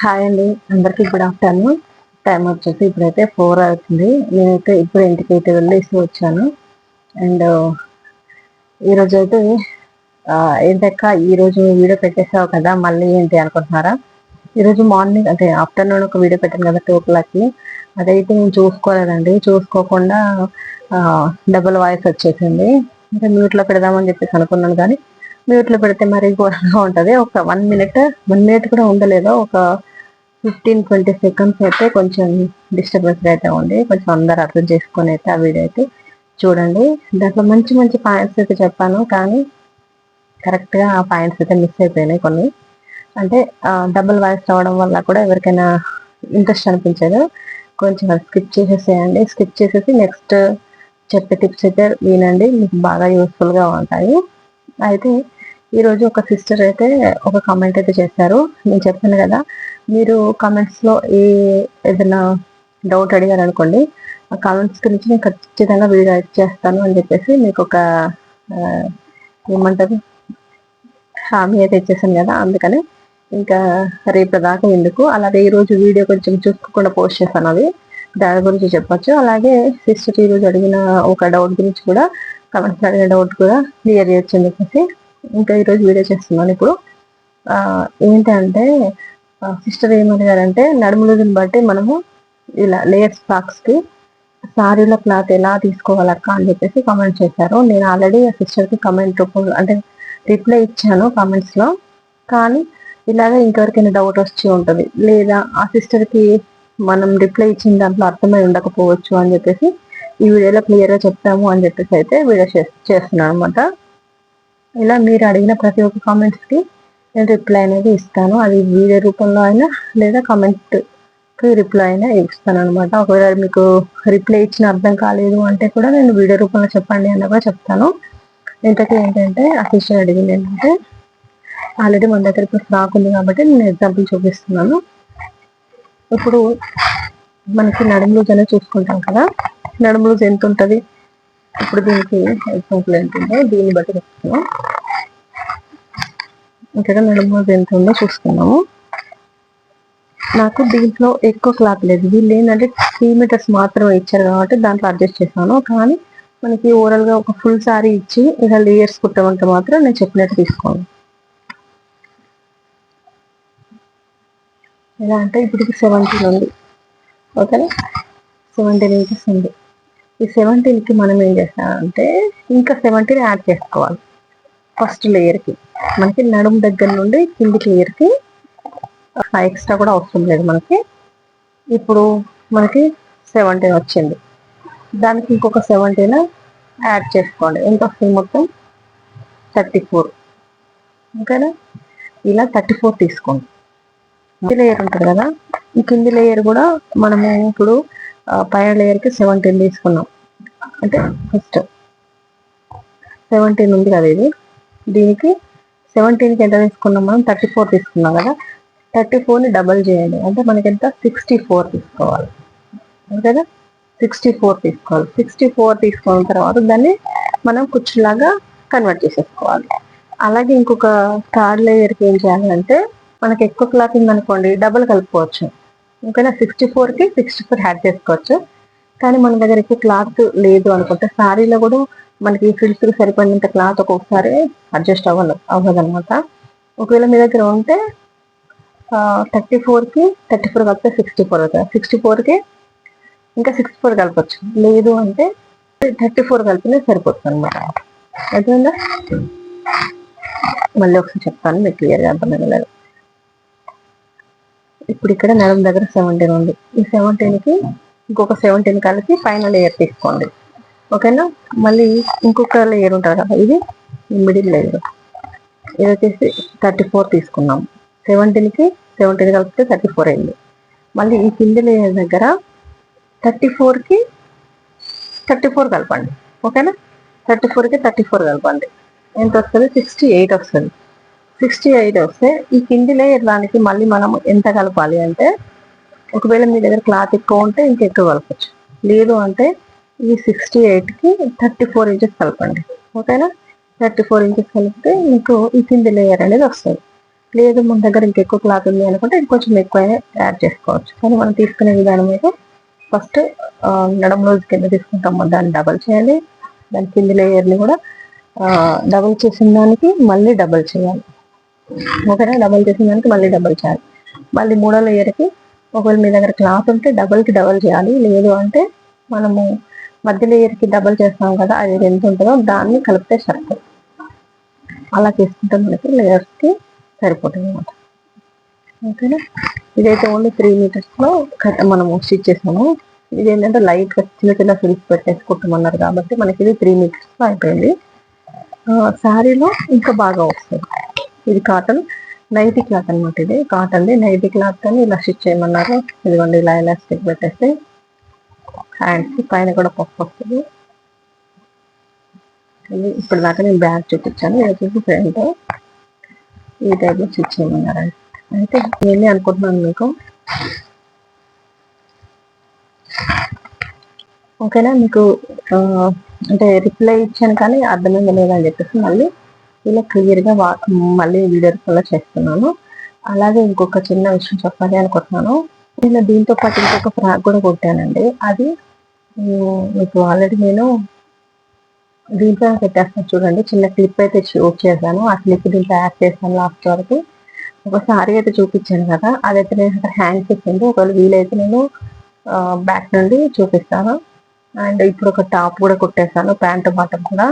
Hi అండి. అందరికీ good afternoon. Time వచ్చేసి ఇప్పుడైతే ఫోర్ అవుతుంది. నేనైతే ఇప్పుడు ఇంటికి అయితే వెళ్ళేసి వచ్చాను. అండ్ ఈరోజు అయితే ఏంటక్క ఈరోజు వీడియో పెట్టేసావు కదా మళ్ళీ ఏంటి అనుకుంటున్నారా? ఈరోజు మార్నింగ్ అంటే ఆఫ్టర్నూన్ ఒక వీడియో పెట్టాను కదా టూ ఓ క్లాక్కి. అదైతే నేను చూసుకోలేదండి. చూసుకోకుండా డబుల్ వాయిస్ వచ్చేసింది. అంటే మ్యూట్లో పెడదామని చెప్పేసి అనుకున్నాను కానీ మ్యూట్లో పెడితే మరీ ఘోరంగా ఉంటుంది. ఒక వన్ మినిట్ వన్ మినిట్ కూడా ఉండలేదు. ఒక ఫిఫ్టీన్ ట్వంటీ సెకండ్స్ అయితే కొంచెం డిస్టర్బెన్స్ అయితే ఉంది. కొంచెం అందరు అర్థం చేసుకొని అయితే ఆ వీడియో అయితే చూడండి. దాంట్లో మంచి మంచి పాయింట్స్ అయితే చెప్పాను కానీ కరెక్ట్గా ఆ పాయింట్స్ అయితే మిస్ అయిపోయినాయి కొన్ని. అంటే డబుల్ వాయిస్ రావడం వల్ల కూడా ఎవరికైనా ఇంట్రెస్ట్ అనిపించదు. కొంచెం స్కిప్ చేసేసేయండి. స్కిప్ చేసేసి నెక్స్ట్ చెప్పే టిప్స్ అయితే వినండి. మీకు బాగా యూస్ఫుల్గా ఉంటాయి. అయితే ఈరోజు ఒక సిస్టర్ అయితే ఒక కామెంట్ అయితే చేశారు. నేను చెప్పాను కదా మీరు కామెంట్స్లో ఏ ఏదైనా డౌట్ అడిగారు అనుకోండి ఆ కామెంట్స్ గురించి నేను ఖచ్చితంగా వీడియో చేస్తాను అని చెప్పేసి మీకు ఒక ఏమంటారు హామీ అయితే ఇచ్చేసాను కదా అందుకని ఇంకా రేపు దాకా ఎందుకు? అలాగే ఈరోజు వీడియో కొంచెం చూసుకోకుండా పోస్ట్ చేశాను అది. దాని గురించి చెప్పచ్చు. అలాగే సిస్టర్ ఈరోజు అడిగిన ఒక డౌట్ గురించి కూడా కమెంట్స్ అడిగిన డౌట్ కూడా క్లియర్ చేయొచ్చు అని చెప్పేసి ఇంకా ఈరోజు వీడియో చేస్తున్నాను ఇప్పుడు. ఏంటంటే సిస్టర్ ఏమడిగారంటే నడుములుని బట్టి మనము ఇలా లేయర్స్కి శారీల క్లాత్ ఎలా తీసుకోవాలక్క అని చెప్పేసి కామెంట్ చేశారు. నేను ఆల్రెడీ ఆ సిస్టర్కి కమెంట్ రూపంలో అంటే రిప్లై ఇచ్చాను కామెంట్స్లో కానీ ఇలాగే ఇంకెవరికైనా డౌట్ వచ్చి ఉంటుంది. లేదా ఆ సిస్టర్కి మనం రిప్లై ఇచ్చిన దాంట్లో అర్థమై ఉండకపోవచ్చు అని చెప్పేసి ఈ వీడియోలో క్లియర్గా చెప్తాము అని చెప్పేసి అయితే వీడియో చేస్తున్నాను అనమాట ఇలా మీరు అడిగిన ప్రతి ఒక్క కామెంట్స్కి నేను రిప్లై అనేది ఇస్తాను. అది వీడియో రూపంలో అయినా లేదా కామెంట్కి రిప్లై అయినా ఇస్తాను అనమాట ఒకవేళ మీకు రిప్లై ఇచ్చిన అర్థం కాలేదు అంటే కూడా నేను వీడియో రూపంలో చెప్పండి అన్న కూడా చెప్తాను. ఇంతకీ ఏంటంటే అఫీషియల్ అడిగింది ఏంటంటే ఆల్రెడీ మన దగ్గర ఇప్పుడు స్టాక్ ఉంది కాబట్టి నేను ఎగ్జాంపుల్ చూపిస్తున్నాను. ఇప్పుడు మనకి నడుము లూజ్ అనేది చూసుకుంటాం కదా. నడుము లూజ్ ఎంత ఉంటుంది? ఇప్పుడు దీనికి ఎగ్జాంపుల్ ఏంటంటే దీన్ని బట్టి చెప్తున్నాం ఇక్కడ నడుము ఎంత ఉందో చూసుకున్నాము నాకు దీంట్లో ఎక్కువ క్లాత్ లేదు. వీళ్ళు ఏంటంటే త్రీ మీటర్స్ మాత్రమే ఇచ్చారు కాబట్టి దాంట్లో అడ్జస్ట్ చేశాను. కానీ మనకి ఓవరాల్గా ఒక ఫుల్ సారీ ఇచ్చి ఇలా లేయర్స్ కుట్టమంటే మాత్రం నేను చెప్పినట్టు తీసుకోండి ఎలా అంటే ఇప్పుడు సెవెంటీన్ ఉంది. ఓకేనా? సెవెంటీన్ ఇంచెస్ ఉంది. ఈ సెవెంటీన్కి మనం ఏం చేస్తామంటే ఇంకా సెవెంటీన్ యాడ్ చేసుకోవాలి. ఫస్ట్ లేయర్కి మనకి నడుము దగ్గర నుండి కింది లేయర్కి ఎక్స్ట్రా కూడా అవసరం లేదు మనకి. ఇప్పుడు మనకి సెవెంటీన్ వచ్చింది. దానికి ఇంకొక సెవెంటీన్ యాడ్ చేసుకోండి. ఎంత వస్తుంది మొత్తం? థర్టీ ఫోర్ ఓకేనా? ఇలా థర్టీ ఫోర్ తీసుకోండి. కింది లేయర్ ఉంటుంది కదా? ఈ కింది లేయర్ కూడా మనము ఇప్పుడు పైన లేయర్కి సెవెంటీన్ తీసుకున్నాం. అంటే ఫస్ట్ సెవెంటీన్ ఉంది కదా ఇది? దీనికి సెవెంటీన్కి ఎంత తీసుకున్నాం మనం? థర్టీ ఫోర్ తీసుకున్నాం కదా? థర్టీ ఫోర్ని డబల్ చేయండి. అంటే మనకి ఎంత? సిక్స్టీ ఫోర్ తీసుకోవాలి. కదా సిక్స్టీ ఫోర్ తీసుకోవాలి. సిక్స్టీ ఫోర్ తీసుకున్న తర్వాత దాన్ని మనం కుర్చీలాగా కన్వర్ట్ చేసేసుకోవాలి. అలాగే ఇంకొక థర్డ్ లేయర్కి ఏం చేయాలంటే మనకి ఎక్కువ క్లాత్ ఉందనుకోండి డబల్ కలుపుకోవచ్చు. ఇంకైనా సిక్స్టీ ఫోర్కి సిక్స్టీ ఫోర్ యాడ్ చేసుకోవచ్చు. కానీ మన దగ్గర ఎక్కువ క్లాత్ లేదు అనుకుంటే శారీలో కూడా మనకి ఫ్రిల్స్ సరిపడినంత క్లాత్ ఒక్కొక్కసారి అడ్జస్ట్ అవ్వదు అవ్వదనమాట ఒకవేళ మీ దగ్గర ఉంటే థర్టీ ఫోర్కి థర్టీ ఫోర్ కలిపితే సిక్స్టీ ఫోర్ అవుతుంది సిక్స్టీ ఫోర్కి ఇంకా సిక్స్టీ ఫోర్ కలపచ్చు. లేదు అంటే థర్టీ ఫోర్ కలిపినా సరిపోతుంది అనమాట అర్థమైందా? మళ్ళీ ఒకసారి చెప్తాను మీకు క్లియర్గా అర్థమైనలేదు ఇప్పుడు ఇక్కడ నడుము దగ్గర సెవెంటీన్ ఉంది. ఈ సెవెంటీన్కి ఇంకొక సెవెంటీన్ కలిపి పైన లేయర్ తీసుకోండి. ఓకేనా? మళ్ళీ ఇంకొక లేయర్ ఉంటుంది కదా ఇది? మిడిల్ లేయర్ ఇది వచ్చేసి థర్టీ ఫోర్ తీసుకున్నాం సెవెంటీన్కి సెవెంటీన్ కలిపితే థర్టీ ఫోర్ అయింది. మళ్ళీ ఈ కింది లేయర్ దగ్గర థర్టీ ఫోర్కి థర్టీ ఫోర్ కలపండి. ఓకేనా? థర్టీ ఫోర్కి థర్టీ ఫోర్ కలపండి. ఎంత వస్తుంది? సిక్స్టీ ఎయిట్ వస్తుంది. సిక్స్టీ ఎయిట్ వస్తే ఈ కింది లేయర్ దానికి మళ్ళీ మనం ఎంత కలపాలి అంటే ఒకవేళ మీ దగ్గర క్లాత్ ఎక్కువ ఉంటే ఇంకెక్కువ కలపచ్చు. లేదు అంటే ఈ సిక్స్టీ ఎయిట్కి థర్టీ ఫోర్ ఇంచెస్ కలపండి. ఓకేనా? థర్టీ ఫోర్ ఇంచెస్ కలిపితే మీకు ఈ కింది లేయర్ అనేది వస్తుంది. లేదు మన దగ్గర ఇంకెక్కువ క్లాత్ ఉంది అనుకుంటే ఇంకొంచెం ఎక్కువ యాడ్ చేసుకోవచ్చు. కానీ మనం తీసుకునే విధానం అయితే ఫస్ట్ నడమ రోజు కింద తీసుకుంటాము దాన్ని డబల్ చేయాలి. దాని కింది లేయర్ని కూడా డబల్ చేసిన దానికి మళ్ళీ డబల్ చేయాలి. ఒకటే డబల్ చేసిన దానికి మళ్ళీ డబల్ చేయాలి. మళ్ళీ మూడో లేయర్కి ఒకవేళ మీ దగ్గర క్లాత్ ఉంటే డబల్కి డబల్ చేయాలి. లేదు అంటే మనము మధ్య లేయర్కి డబల్ చేస్తాం కదా అది ఎంత ఉంటుందో దాన్ని కలిపితే సరిపోతుంది. అలా చేసుకుంటే మనకి లేయర్స్కి సరిపోతుంది అనమాట ఓకేనా? ఇదైతే ఓన్లీ త్రీ మీటర్స్లో మనము స్టిచ్ చేసాము. ఇది ఏంటంటే లైట్గా చిన్న చిన్న ఫిల్స్ పెట్టేసుకుంటామన్నారు కాబట్టి మనకి ఇది త్రీ మీటర్స్లో అయిపోయింది. శారీలో ఇంకా బాగా వస్తుంది. ఇది కాటన్ నైటీ క్లాత్ అనమాట ఇది. కాటన్ది నైటీ క్లాత్ అని ఇలా స్టిచ్ చేయమన్నారు. ఇదిగోండి ఇలా ఎలాస్టిక్ పెట్టేస్తే హ్యాండ్స్ పైన కూడా పప్పు వస్తుంది ఇప్పుడు దాకా నేను బ్యాగ్ చూపించాను. ఇది వచ్చేసి ఫ్రంట్ ఈ టైప్లో స్టిచ్ చేయమన్నారు. అయితే నేనే అనుకుంటున్నాను మీకు. ఓకేనా? మీకు అంటే రిప్లై ఇచ్చాను కానీ అర్థమైంది లేదని చెప్పేసి మళ్ళీ ఇలా క్లియర్గా వా మళ్ళీ వీడియో వల్ల చేస్తున్నాను. అలాగే ఇంకొక చిన్న విషయం చెప్పాలి అనుకుంటున్నాను. నేను దీంతో పాటు ఇంకొక ఫ్రాక్ కూడా కొట్టానండి. అది మీకు ఆల్రెడీ నేను దీంట్లో పెట్టేస్తాను చూడండి. చిన్న క్లిప్ అయితే షూట్ చేశాను. ఆ క్లిప్ దీంట్లో యాడ్ చేశాను లాస్ట్ వరకు. ఒక సారీ అయితే చూపించాను కదా అదైతే నేను హ్యాండ్స్ ఇచ్చింది ఒకవేళ వీలైతే నేను బ్యాక్ నుండి చూపిస్తాను. అండ్ ఇప్పుడు ఒక టాప్ కూడా కుట్టేశాను ప్యాంటు బాటం కూడా.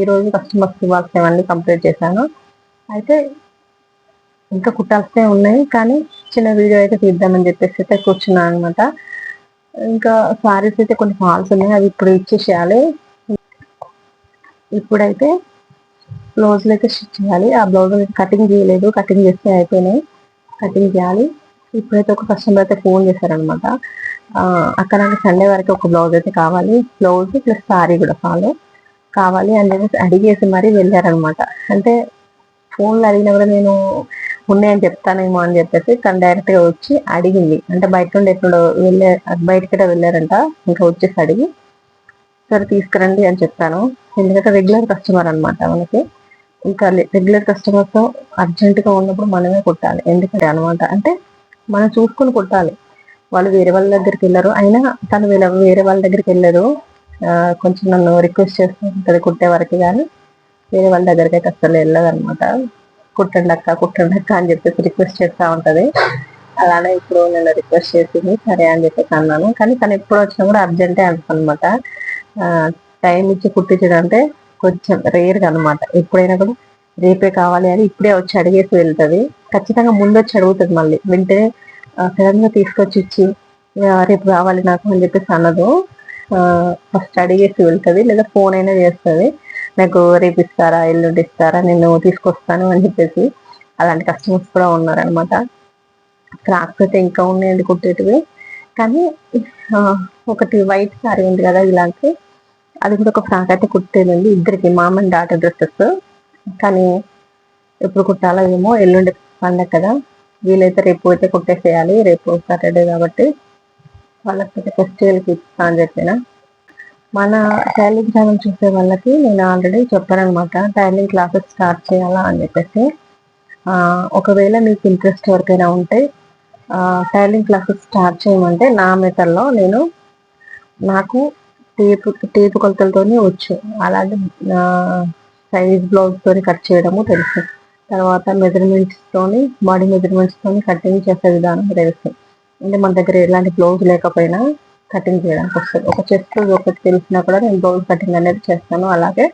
ఈరోజు కస్టమర్స్ ఇవ్వాల్సినవన్నీ కంప్లీట్ చేశాను. అయితే ఇంకా కుట్టాల్సినే ఉన్నాయి కానీ చిన్న వీడియో అయితే తీద్దామని చెప్పేసి అయితే కూర్చున్నాను అనమాట ఇంకా శారీస్ అయితే కొన్ని ఫాల్స్ ఉన్నాయి అవి ఇప్పుడు ఇచ్చేసేయాలి. ఇప్పుడైతే బ్లౌజులు అయితే స్టిచ్ చేయాలి. ఆ బ్లౌజ్ కటింగ్ చేయలేదు కటింగ్ చేస్తే అయిపోయినాయి. కటింగ్ చేయాలి. ఇప్పుడైతే ఒక కస్టమర్ అయితే ఫోన్ చేశారనమాట అక్కడ సండే వరకు ఒక బ్లౌజ్ అయితే కావాలి. బ్లౌజ్ ప్లస్ సారీ కూడా ఫాలో కావాలి అని చెప్పేసి అడిగేసి మరీ వెళ్ళారనమాట అంటే ఫోన్లో అడిగినా కూడా నేను ఉన్నాయని చెప్తానేమో అని చెప్పేసి తను డైరెక్ట్గా వచ్చి అడిగింది. అంటే బయట నుండి ఎక్కడో వెళ్ళే బయటకి వెళ్ళారంట. ఇంకా వచ్చేసి అడిగి సరే తీసుకురండి అని చెప్పాను. ఎందుకంటే రెగ్యులర్ కస్టమర్ అనమాట మనకి. ఇంకా రెగ్యులర్ కస్టమర్తో అర్జెంట్గా ఉన్నప్పుడు మనమే కుట్టాలి. ఎందుకంటే అనమాట అంటే మనం చూసుకొని కుట్టాలి. వాళ్ళు వేరే వాళ్ళ దగ్గరికి వెళ్ళరు. అయినా తను వేరే వాళ్ళ దగ్గరికి వెళ్ళరు. కొంచెం నన్ను రిక్వెస్ట్ చేస్తూ ఉంటుంది కుట్టే వరకు. కానీ వేరే వాళ్ళ దగ్గరికి అయితే అసలు వెళ్ళదు అనమాట కుట్టండి అక్క కుట్టండి అక్క అని చెప్పేసి రిక్వెస్ట్ చేస్తూ ఉంటుంది. అలానే ఇప్పుడు నేను రిక్వెస్ట్ చేసింది సరే అని చెప్పేసి అన్నాను. కానీ తను ఎప్పుడు వచ్చినా కూడా అర్జెంటే అనమాట టైం ఇచ్చి కుట్టించడం అంటే కొంచెం రేర్గా అనమాట ఎప్పుడైనా కూడా రేపే కావాలి అని ఇప్పుడే వచ్చి అడిగేసి వెళ్తుంది. ఖచ్చితంగా ముందు వచ్చి అడుగుతుంది మళ్ళీ. వింటే సడన్గా తీసుకొచ్చి ఇచ్చి రేపు కావాలి నాకు అని చెప్పేసి అన్నదు. ఫస్ట్ అడిగేసి వెళ్తుంది. లేదా ఫోన్ అయినా చేస్తుంది. నాకు రేపు ఇస్తారా ఎల్లుండి ఇస్తారా నేను తీసుకొస్తాను అని చెప్పేసి అలాంటి కస్టమర్స్ కూడా ఉన్నారనమాట క్రాక్స్ అయితే ఇంకా ఉన్నాయండి కుట్టేటివి. కానీ ఒకటి వైట్ సారీ ఉంది కదా ఇలాంటి. అది కూడా ఒక ఫ్రాక్ అయితే కుట్టేదండి ఇద్దరికి మామ అండ్ డాటర్ డ్రెస్సెస్ కానీ ఎప్పుడు కుట్టాలో ఏమో ఎల్లుండి పండగ కదా. వీలైతే రేపు అయితే కుట్టేసేయాలి. రేపు సాటర్డే కాబట్టి వాళ్ళకి ఫెస్టివల్కి ఇస్తా అని చెప్పిన. మన టైలింగ్ ఛానల్ చూసే వాళ్ళకి నేను ఆల్రెడీ చెప్పానమాట టైలింగ్ క్లాసెస్ స్టార్ట్ చేయాలా అని చెప్పేసి. ఒకవేళ మీకు ఇంట్రెస్ట్ ఎవరికైనా ఉంటే టైలింగ్ క్లాసెస్ స్టార్ట్ చేయమంటే నా మెథడ్లో నేను నాకు టేపు టేపు కొలతలతోనే వచ్చు. అలాగే సైజ్ బ్లౌజ్తో కట్ చేయడము తెలుసు. తర్వాత మెజర్మెంట్స్తోని బాడీ మెజర్మెంట్స్తోని కటింగ్ చేసే విధానం తెలుసు. అంటే మన దగ్గర ఎలాంటి బ్లౌజ్ లేకపోయినా కటింగ్ చేయడానికి వస్తుంది. ఒక చెస్ట్ ఒకటి తెలిసినా కూడా నేను బౌల్ కటింగ్ అనేది చేస్తాను. అలాగే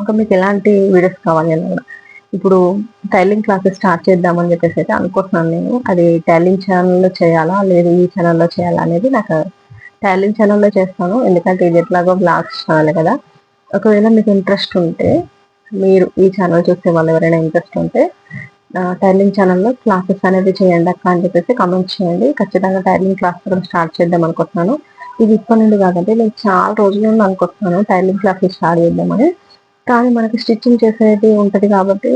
ఒక మీకు ఎలాంటి వీడియోస్ కావాలి కూడా. ఇప్పుడు టైలింగ్ క్లాసెస్ స్టార్ట్ చేద్దామని చెప్పేసి అయితే అనుకుంటున్నాను నేను. అది టైలింగ్ ఛానల్లో చేయాలా? లేదు ఈ ఛానల్లో చేయాలా అనేది నాకు టైలింగ్ ఛానల్లో చేస్తాను. ఎందుకంటే ఇది ఎట్లాగో బ్లాగ్స్ ఛానల్ కదా. ఒకవేళ మీకు ఇంట్రెస్ట్ ఉంటే మీరు ఈ ఛానల్ చూసే వాళ్ళు ఎవరైనా ఇంట్రెస్ట్ ఉంటే టైలింగ్ ఛానల్లో క్లాసెస్ అనేది చేయండి అక్క అని చెప్పేసి కమెంట్ చేయండి. ఖచ్చితంగా టైలింగ్ క్లాస్ కూడా స్టార్ట్ చేద్దాం అనుకుంటున్నాను. ఇది ఇప్పటి నుండి కాదంటే నేను చాలా రోజుల నుండి అనుకుంటున్నాను టైలింగ్ క్లాసెస్ స్టార్ట్ చేద్దామని. కానీ మనకి స్టిచ్చింగ్ చేసేది ఉంటుంది కాబట్టి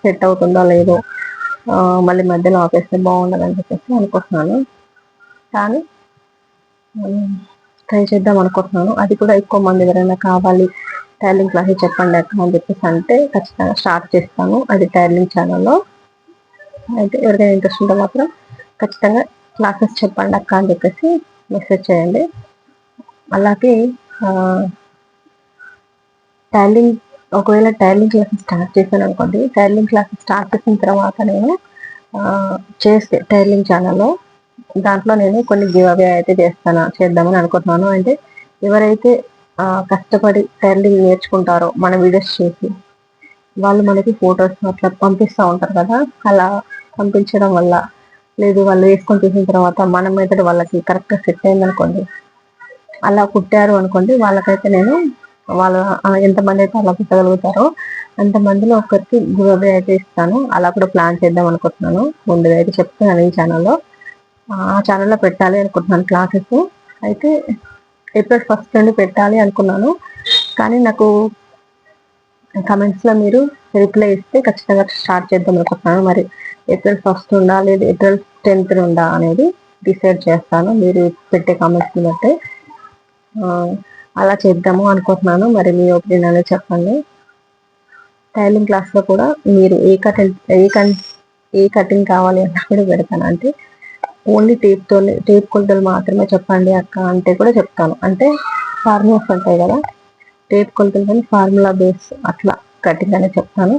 సెట్ అవుతుందో లేదో మళ్ళీ మధ్యలో ఆపేస్తే బాగుండదని చెప్పేసి అనుకుంటున్నాను. కానీ ట్రై చేద్దాం అనుకుంటున్నాను. అది కూడా ఎక్కువ మంది ఎవరైనా కావాలి టైలింగ్ క్లాసెస్ చెప్పండి అక్క అని చెప్పేసి అంటే ఖచ్చితంగా స్టార్ట్ చేస్తాను. అది టైలింగ్ ఛానల్లో. అయితే ఎవరికైనా ఇంట్రెస్ట్ ఉంటే మాత్రం ఖచ్చితంగా క్లాసెస్ చెప్పండి అక్క అని చెప్పేసి మెసేజ్ చేయండి. అలాగే టైలింగ్ ఒకవేళ టైలింగ్ క్లాసెస్ స్టార్ట్ చేశాను అనుకోండి టైలింగ్ క్లాసెస్ స్టార్ట్ చేసిన తర్వాత నేను చేస్తే టైలింగ్ ఛానల్లో దాంట్లో నేను కొన్ని గివ్ అవే అయితే చేస్తాను చేద్దామని అనుకుంటున్నాను. అంటే ఎవరైతే కష్టపడి టైలింగ్ నేర్చుకుంటారో మన వీడియోస్ చేసి వాళ్ళు మనకి ఫొటోస్ అట్లా పంపిస్తూ ఉంటారు కదా. అలా పంపించడం వల్ల లేదు వాళ్ళు వేసుకొని చూసిన తర్వాత మన మెథడ్ వాళ్ళకి కరెక్ట్గా సెట్ అయింది అనుకోండి. అలా కుట్టారు అనుకోండి వాళ్ళకైతే నేను వాళ్ళ ఎంతమంది అయితే అలా కుట్టగలుగుతారో అంతమందిలో ఒకరికి గురవే అయితే ఇస్తాను. అలా కూడా ప్లాన్ చేద్దాం అనుకుంటున్నాను. ముందుగా అయితే చెప్తున్నాను ఈ ఛానల్లో ఆ ఛానల్లో పెట్టాలి అనుకుంటున్నాను క్లాసెస్ అయితే ఏప్రిల్ ఫస్ట్ నుండి పెట్టాలి అనుకున్నాను. కానీ నాకు కమెంట్స్లో మీరు రిప్లై ఇస్తే ఖచ్చితంగా స్టార్ట్ చేద్దాం అనుకుంటున్నాను. మరి ఏప్రిల్ ఫస్ట్ ఉందా లేదు ఏప్రిల్ టెన్త్ ఉందా అనేది డిసైడ్ చేస్తాను. మీరు పెట్టే కామెంట్స్ని బట్టి అలా చేద్దాము అనుకుంటున్నాను. మరి మీ ఒపీనియన్ అనేది చెప్పండి. టైలింగ్ క్లాస్లో కూడా మీరు ఏ కటింగ్ ఏ కన్ ఏ కటింగ్ కావాలి అన్నా కూడా పెడతాను. అంటే ఓన్లీ టేప్తో టేప్ కొలతలు మాత్రమే చెప్పండి అక్క అంటే కూడా చెప్తాను. అంటే ఫార్మర్స్ ఉంటాయి కదా టేప్ కొలతలు కానీ ఫార్ములా బేస్ అట్లా కటింగ్ అనే చెప్తాను.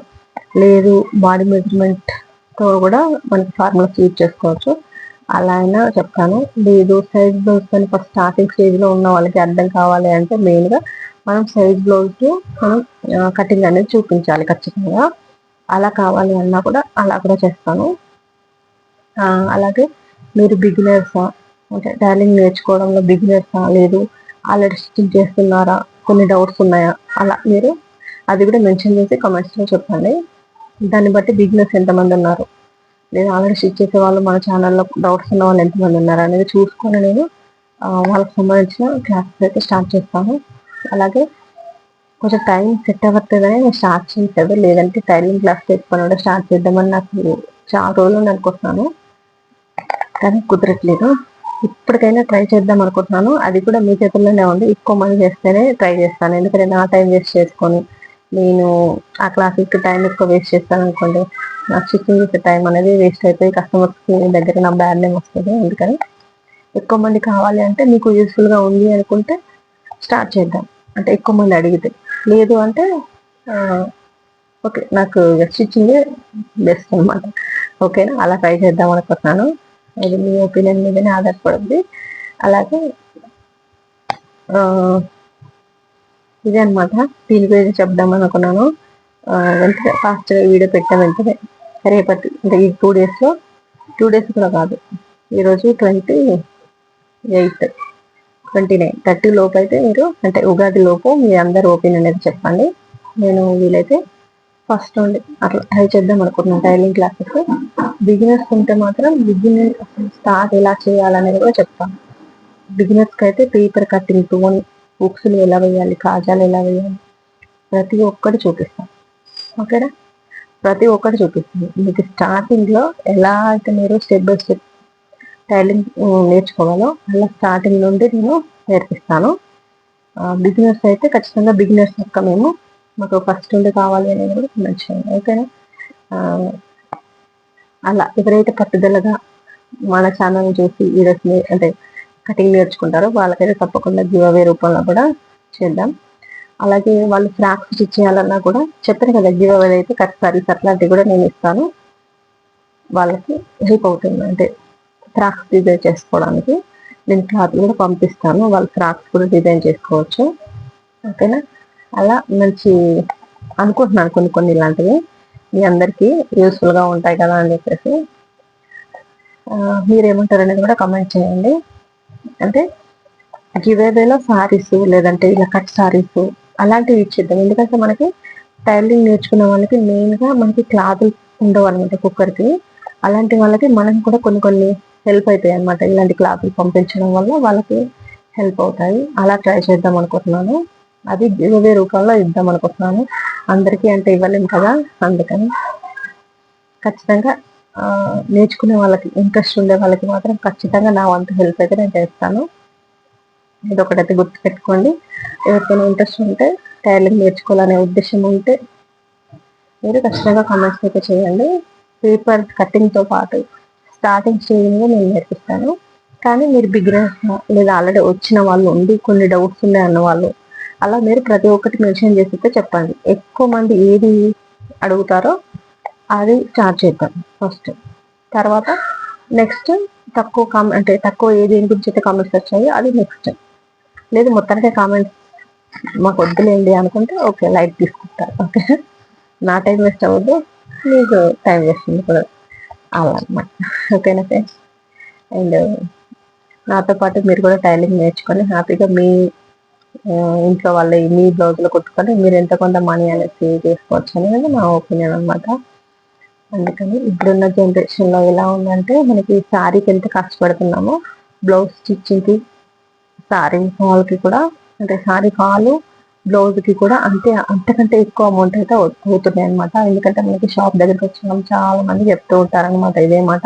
లేదు బాడీ మెజర్మెంట్తో కూడా మనకి ఫార్ములాస్ యూజ్ చేసుకోవచ్చు. అలా అయినా చెప్తాను. లేదు సైజ్ బ్లౌజ్ కానీ ఫస్ట్ స్టార్టింగ్ స్టేజ్లో ఉన్న వాళ్ళకి అర్థం కావాలి అంటే మెయిన్గా మనం సైజ్ బ్లౌజ్ మనం కటింగ్ అనేది చూపించాలి ఖచ్చితంగా. అలా కావాలి అన్నా కూడా అలా కూడా చేస్తాను. అలాగే మీరు బిగినర్సా? అంటే టైలింగ్ నేర్చుకోవడంలో బిగినర్సా? లేదు ఆల్రెడీ స్టిచ్చింగ్ చేస్తున్నారా? కొన్ని డౌట్స్ ఉన్నాయా? అలా మీరు అది కూడా మెన్షన్ చేసి కమెంట్స్లో చెప్పండి. దాన్ని బట్టి బిజినెస్ ఎంతమంది ఉన్నారు? నేను ఆల్రెడీ స్టిచ్ చేసే వాళ్ళు మన ఛానల్లో డౌట్స్ ఉన్న వాళ్ళు ఎంతమంది ఉన్నారు అనేది చూసుకొని నేను వాళ్ళకి సంబంధించిన క్లాసెస్ అయితే స్టార్ట్ చేస్తాను. అలాగే కొంచెం టైం సెట్ అవ్వట్లేదని నేను స్టార్ట్ చేసేది. లేదంటే టైలింగ్ క్లాస్ చేసుకొని కూడా స్టార్ట్ చేద్దామని నాకు చాలా రోజులు అనుకుంటున్నాను కానీ కుదరట్లేదు. ఇప్పటికైనా ట్రై చేద్దాం అనుకుంటున్నాను. అది కూడా మీ చేతుల్లోనే ఉంది. ఎక్కువ మంది చేస్తేనే ట్రై చేస్తాను. ఎందుకంటే నా టైం వేస్ట్ చేసుకొని నేను ఆ క్లాసెస్కి టైం ఎక్కువ వేస్ట్ చేస్తాను అనుకోండి నా స్టిచ్చింగ్ చేసే టైం అనేది వేస్ట్ అయిపోయి కస్టమర్స్కి దగ్గర నా బ్యాడ్ నేమ్ వస్తుంది. అందుకని ఎక్కువ మంది కావాలి అంటే మీకు యూస్ఫుల్గా ఉంది అనుకుంటే స్టార్ట్ చేద్దాం. అంటే ఎక్కువ మంది అడిగితే. లేదు అంటే ఓకే నాకు స్టిచ్చింగ్ బెస్ట్ అనమాట ఓకేనా అలా ట్రై చేద్దాం అనుకుంటున్నాను. అది మీ ఒపీనియన్ మీదనే ఆధారపడుతుంది అలాగే ఇదే అనమాట దీని గురించి చెప్దాం అనుకున్నాను. వెంటనే ఫాస్ట్గా వీడియో పెట్టాం వెంటనే రేపటి అంటే ఈ టూ డేస్లో టూ డేస్ కూడా కాదు. ఈరోజు twenty eighth twenty nine thirty లోపు అయితే మీరు అంటే ఉగాది లోపు మీ అందరు ఓపెన్ అనేది చెప్పండి. నేను వీలైతే ఫస్ట్ నుండి అట్లా ట్రై చేద్దాం అనుకుంటున్నాను టైలింగ్ క్లాసెస్ బిగినర్స్ ఉంటే మాత్రం బిగినర్ స్టార్ట్ ఎలా చేయాలనేది కూడా చెప్తాను. బిగినర్స్కి అయితే పేపర్ కటింగ్ టోన్ బుక్స్లు ఎలా వేయాలి కాజాలు ఎలా వేయాలి ప్రతి ఒక్కటి చూపిస్తాను. ఓకేనా ప్రతి ఒక్కటి చూపిస్తుంది మీకు స్టార్టింగ్లో ఎలా అయితే మీరు స్టెప్ బై స్టెప్ టైలింగ్ నేర్చుకోవాలో అలా స్టార్టింగ్ నుండి నేను నేర్పిస్తాను. బిగినర్స్ అయితే ఖచ్చితంగా బిగినర్స్ యొక్క మేము మాకు ఫస్ట్ ఉండి కావాలి అనేది కూడా మంచిగా ఓకేనా? అలా ఎవరైతే పట్టుదలగా మన ఛానల్ చూసి ఈ వీడియోస్ అంటే కటింగ్ నేర్చుకుంటారో వాళ్ళకైతే తప్పకుండా గివ్ అవే రూపంలో కూడా చేద్దాం. అలాగే వాళ్ళు ఫ్రాక్స్ స్టిచ్ చేయాలన్నా కూడా చెప్పాను కదా గివ్ అవే అయితే కట్ సారీస్ అట్లాంటివి కూడా నేను ఇస్తాను. వాళ్ళకి హెల్ప్ అవుతుంది. అంటే ఫ్రాక్స్ డిజైన్ చేసుకోవడానికి నేను క్లాత్ కూడా పంపిస్తాను. వాళ్ళు ఫ్రాక్స్ కూడా డిజైన్ చేసుకోవచ్చు. ఓకేనా? అలా మంచి అనుకుంటున్నాను కొన్ని కొన్ని ఇలాంటివి. మీ అందరికీ యూస్ఫుల్గా ఉంటాయి కదా అని చెప్పేసి. మీరేమంటారు అనేది కూడా కమెంట్ చేయండి. అంటే గివేవేలో సారీస్ లేదంటే ఇలా కట్ సారీస్ అలాంటివి ఇచ్చేద్దాం. ఎందుకంటే మనకి టైలరింగ్ నేర్చుకున్న వాళ్ళకి మెయిన్గా మనకి క్లాతులు ఉండవు అనమాట కుక్కర్కి. అలాంటి వాళ్ళకి మనం కూడా కొన్ని కొన్ని హెల్ప్ అవుతాయి అనమాట ఇలాంటి క్లాతులు పంపించడం వల్ల వాళ్ళకి హెల్ప్ అవుతాయి. అలా ట్రై చేద్దాం అనుకుంటున్నాను. అది వేరే రూపంలో ఇద్దాం అనుకుంటున్నాను అందరికీ అంటే ఇవ్వలేము కదా? అందుకని ఖచ్చితంగా నేర్చుకునే వాళ్ళకి ఇంట్రెస్ట్ ఉండే వాళ్ళకి మాత్రం ఖచ్చితంగా నా వంతు హెల్ప్ అయితే నేను చేస్తాను. ఇది ఒకటైతే గుర్తుపెట్టుకోండి. ఎవరికైనా ఇంట్రెస్ట్ ఉంటే టైలింగ్ నేర్చుకోవాలనే ఉద్దేశం ఉంటే మీరు ఖచ్చితంగా కామెంట్స్ అయితే చేయండి. పేపర్ కటింగ్తో పాటు స్టార్టింగ్ చేయడం నేను నేర్పిస్తాను. కానీ మీరు బిగినర్స్ లేదా ఆల్రెడీ వచ్చిన వాళ్ళు ఉండి కొన్ని డౌట్స్ ఉన్నాయి అన్న వాళ్ళు అలా మీరు ప్రతి ఒక్కటి మెన్షన్ చేసితే చెప్పండి. ఎక్కువ మంది ఏది అడుగుతారో అది స్టార్ట్ చేద్దాం ఫస్ట్. తర్వాత నెక్స్ట్ తక్కువ కామెంట్ అంటే తక్కువ ఏది దేని గురించి అయితే కామెంట్స్ వచ్చాయో అది నెక్స్ట్ లేదు మొత్తానికి కామెంట్స్ మాకు వద్దులేండి అనుకుంటే ఓకే లైట్ తీసుకుంటారు ఓకే. నా టైం వేస్ట్ అవ్వద్దు మీకు టైం వేస్ట్ కూడా అలా అనమాట ఓకేనా ఫ్రెండ్స్? అండ్ నాతో పాటు మీరు కూడా టైలింగ్ నేర్చుకొని హ్యాపీగా మీ ఇంట్లో వాళ్ళ మీ బ్లౌజులు కుట్టుకొని మీరు ఎంత కొంత మనీ అనేది సేవ్ చేసుకోవచ్చు అనేది నా ఒపీనియన్ అనమాట అందుకని ఇప్పుడున్న జనరేషన్లో ఎలా ఉందంటే మనకి శారీకి ఎంత కష్టపడుతున్నామో బ్లౌజ్ స్టిచ్చింగ్కి శారీ ఫాల్కి కూడా అంటే శారీ ఫాల్ బ్లౌజ్కి కూడా అంతే అంతకంటే ఎక్కువ అమౌంట్ అయితే అవుతున్నాయి అనమాట ఎందుకంటే మనకి షాప్ దగ్గరికి వచ్చిన చాలా మంది చెప్తూ ఉంటారనమాట ఇదే మాట.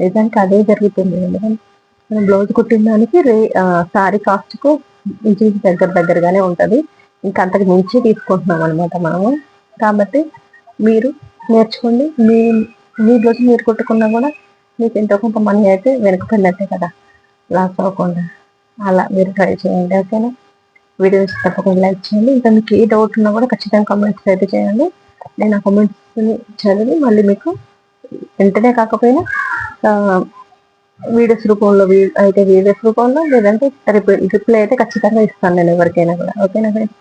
నిజానికి అదే జరుగుతుంది. ఎందుకంటే మనం బ్లౌజ్ కుట్టిన దానికి రే శారీ కాస్ట్కు ఇంచుమించు దగ్గర దగ్గరగానే ఉంటుంది. ఇంకా అంతకు మించి తీసుకుంటున్నాం అనమాట మనము కాబట్టి మీరు నేర్చుకోండి. మీ మీ బ్లౌజ్ మీరు కుట్టుకున్నా కూడా మీకు ఎంతో కొంత మనీ అయితే వెనకపోయినట్టే కదా. లాస్ అవ్వకుండా. అలా మీరు ట్రై చేయండి ఓకేనా? వీడియోస్ తప్పకుండా లైక్ చేయండి. ఇంకా మీకు ఏ డౌట్ ఉన్నా కూడా ఖచ్చితంగా కామెంట్స్ అయితే చేయండి. నేను ఆ కామెంట్స్ని చదివి మళ్ళీ మీకు వెంటనే కాకపోయినా వీడియోస్ రూపంలో అయితే వీడియోస్ రూపంలో లేదంటే రిప్లై అయితే ఖచ్చితంగా ఇస్తాను నేను ఎవరికైనా కూడా. ఓకేనా ఫ్రెండ్స్